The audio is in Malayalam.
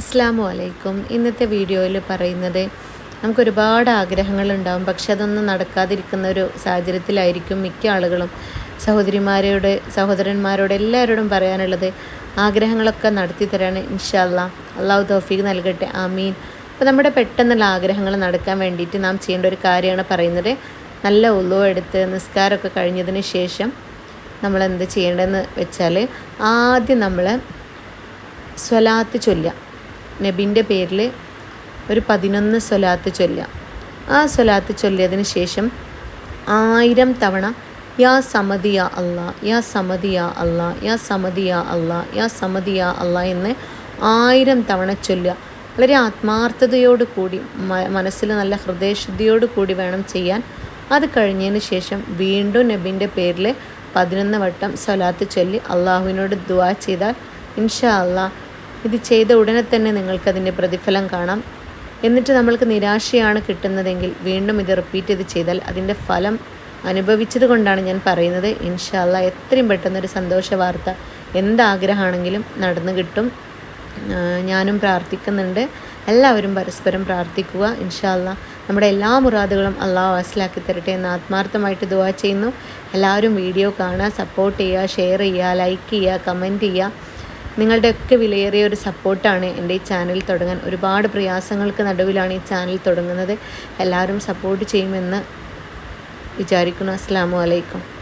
അസ്സാം വലൈക്കും ഇന്നത്തെ വീഡിയോയിൽ പറയുന്നത് നമുക്ക് ഒരുപാട് പക്ഷെ അതൊന്നും നടക്കാതിരിക്കുന്ന ഒരു സാഹചര്യത്തിലായിരിക്കും മിക്ക ആളുകളും. സഹോദരിമാരോട് സഹോദരന്മാരോട് എല്ലാവരോടും പറയാനുള്ളത് ആഗ്രഹങ്ങളൊക്കെ നടത്തി തരാണ് ഇൻഷാല്ല അള്ളാഹു തോഫീക്ക് നൽകട്ടെ. ആമീൻ. അപ്പോൾ നമ്മുടെ പെട്ടെന്നുള്ള ആഗ്രഹങ്ങൾ നടക്കാൻ വേണ്ടിയിട്ട് നാം ചെയ്യേണ്ട ഒരു കാര്യമാണ് പറയുന്നത്. നല്ല ഉള്ളു എടുത്ത് നിസ്കാരമൊക്കെ കഴിഞ്ഞതിന് ശേഷം നമ്മൾ എന്ത് ചെയ്യേണ്ടതെന്ന് വെച്ചാൽ ആദ്യം നമ്മൾ സ്വലാത്ത് ചൊല്ലുക. നബിന്റെ പേരിൽ ഒരു പതിനൊന്ന് സ്വലാത്ത് ചൊല്ലുക. ആ സ്വലാത്ത് ചൊല്ലിയതിന് ശേഷം ആയിരം തവണ യാ സമതിയ അള്ളാ യാ സമതിയ അള്ളാ യാ സമതിയ അള്ളാ യാ സമതിയ അള്ളാ എന്ന് ആയിരം തവണ ചൊല്ലുക. വളരെ ആത്മാർത്ഥതയോട് കൂടി മനസ്സിൽ നല്ല ഹൃദയശുദ്ധിയോട് കൂടി വേണം ചെയ്യാൻ. അത് കഴിഞ്ഞതിന് ശേഷം വീണ്ടും നബിന്റെ പേരിൽ പതിനൊന്ന് വട്ടം സ്വലാത്ത് ചൊല്ലി അള്ളാഹുവിനോട് ദുവാ ചെയ്താൽ ഇൻഷാ അള്ളാ ഇത് ചെയ്ത ഉടനെ തന്നെ നിങ്ങൾക്കതിന്റെ പ്രതിഫലം കാണാം. എന്നിട്ട് നമ്മൾക്ക് നിരാശയാണ് കിട്ടുന്നതെങ്കിൽ വീണ്ടും ഇത് റിപ്പീറ്റ് ചെയ്ത് ചെയ്താൽ അതിന്റെ ഫലം അനുഭവിച്ചത് കൊണ്ടാണ് ഞാൻ പറയുന്നത്. ഇൻഷാല്ല എത്രയും പെട്ടെന്നൊരു സന്തോഷ വാർത്ത എന്താഗ്രഹമാണെങ്കിലും നടന്നു കിട്ടും. ഞാനും പ്രാർത്ഥിക്കുന്നുണ്ട്. എല്ലാവരും പരസ്പരം പ്രാർത്ഥിക്കുക. ഇൻഷാല്ല നമ്മുടെ എല്ലാ മുറാദുകളും അള്ളാഹ് വാസിലാക്കി തരട്ടെ എന്ന് ആത്മാർത്ഥമായിട്ട് ദുവാ ചെയ്യുന്നു. എല്ലാവരും വീഡിയോ കാണുക സപ്പോർട്ട് ചെയ്യുക ഷെയർ ചെയ്യുക ലൈക്ക് ചെയ്യുക കമന്റ് ചെയ്യുക. നിങ്ങളുടെയൊക്കെ വിലയേറിയ ഒരു സപ്പോർട്ടാണ് എന്റെ ഈ ചാനൽ തുടങ്ങാൻ. ഒരുപാട് പ്രയാസങ്ങൾക്ക് നടുവിലാണ് ഈ ചാനൽ തുടങ്ങുന്നത്. എല്ലാവരും സപ്പോർട്ട് ചെയ്യുമെന്ന് വിചാരിക്കുന്നു. അസ്സാം വലൈക്കും